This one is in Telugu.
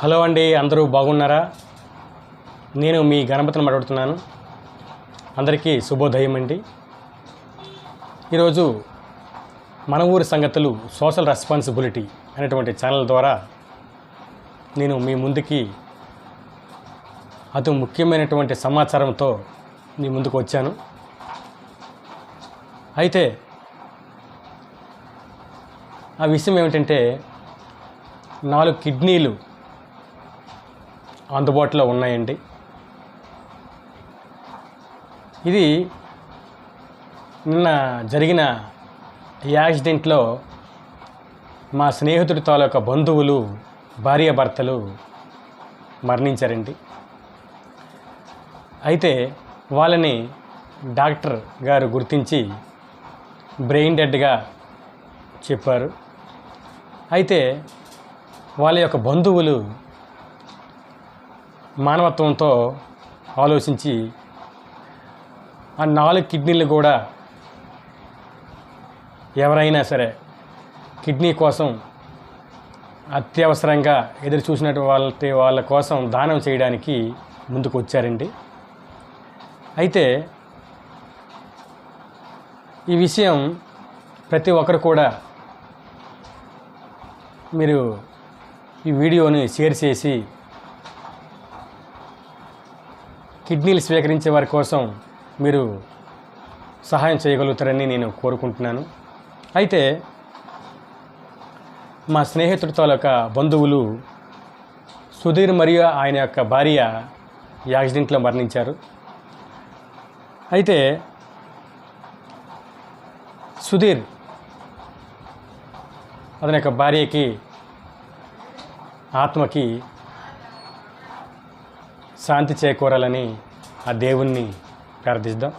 హలో అండి అందరూ బాగున్నారా? నేను మీ గణపతిని మాట్లాడుతున్నాను. అందరికీ శుభోదయం అండి. ఈరోజు మన ఊరి సంగతులు సోషల్ రెస్పాన్సిబిలిటీ అనేటువంటి ఛానల్ ద్వారా నేను మీ ముందుకి అతి ముఖ్యమైనటువంటి సమాచారంతో మీ ముందుకు వచ్చాను. అయితే ఆ విషయం ఏమిటంటే నాలుగు కిడ్నీలు అందుబాటులో ఉన్నాయండి. ఇది నిన్న జరిగిన యాక్సిడెంట్లో మా స్నేహితుడి తాలూకా బంధువులు భార్యాభర్తలు మరణించారండి. అయితే వాళ్ళని డాక్టర్ గారు గుర్తించి బ్రెయిన్ డెడ్గా చెప్పారు. అయితే వాళ్ళ యొక్క బంధువులు మానవత్వంతో ఆలోచించి ఆ నాలుగు కిడ్నీలు కూడా ఎవరైనా సరే కిడ్నీ కోసం అత్యవసరంగా ఎదురు చూసినట్టు వాళ్ళ వాళ్ళ కోసం దానం చేయడానికి ముందుకు వచ్చారండి. అయితే ఈ విషయం ప్రతి ఒక్కరు కూడా మీరు ఈ వీడియోని షేర్ చేసి కిడ్నీలు స్వీకరించే వారి కోసం మీరు సహాయం చేయగలుగుతారని నేను కోరుకుంటున్నాను. అయితే మా స్నేహితుడి తాలూకా బంధువులు సుధీర్ మరియు ఆయన యొక్క భార్య యాక్సిడెంట్లో మరణించారు. అయితే సుధీర్ అతని యొక్క భార్యకి ఆత్మకి శాంతి చేకూరాలని ఆ దేవుణ్ణి ప్రార్థిద్దాం.